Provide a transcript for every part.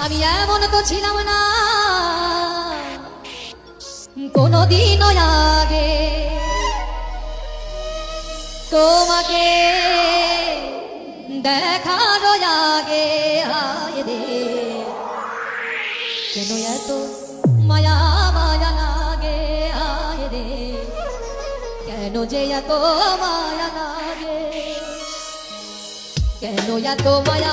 আমি এমন তো ছিলাম না। কোনদিনও আগে তোমাকে দেখার আগে হায় কেন এত মায়া মায়া লাগে হায় রে? কেন যে এত মায়া লাগে? কেন এত মায়া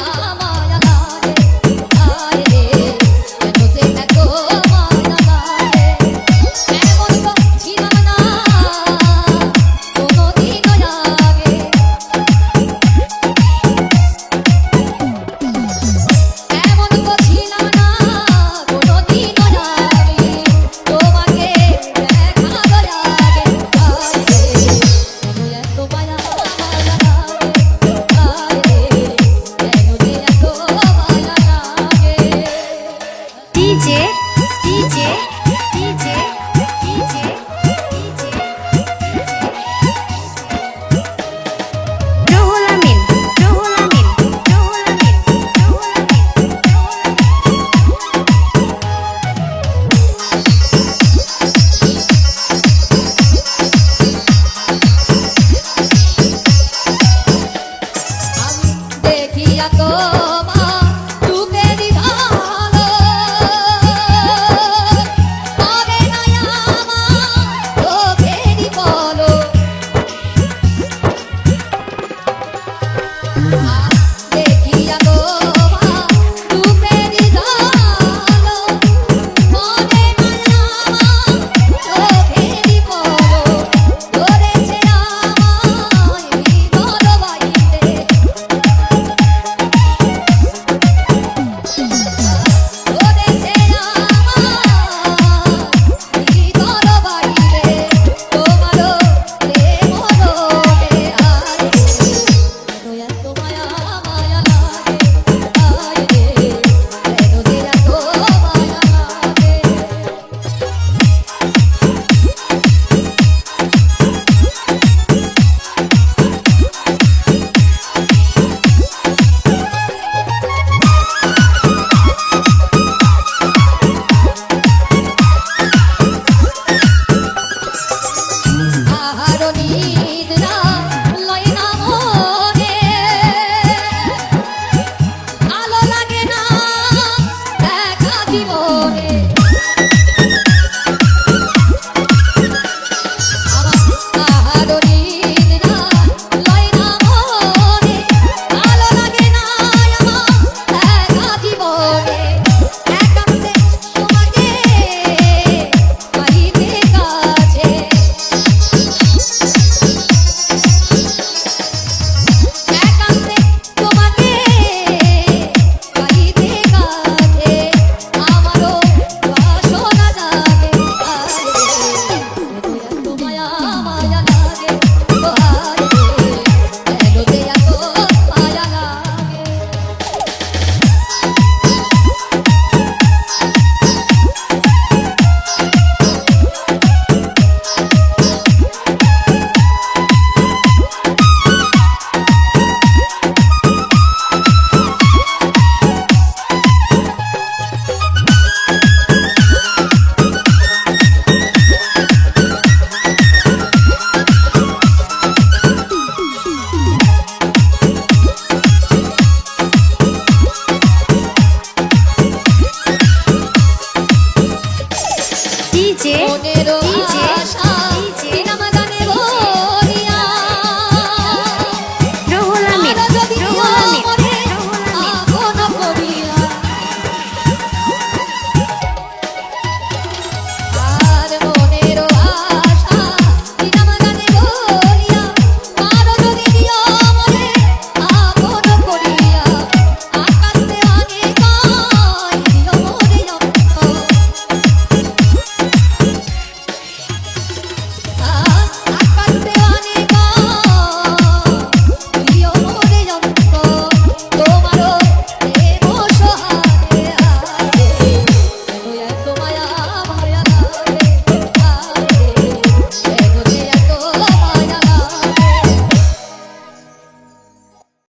Thank.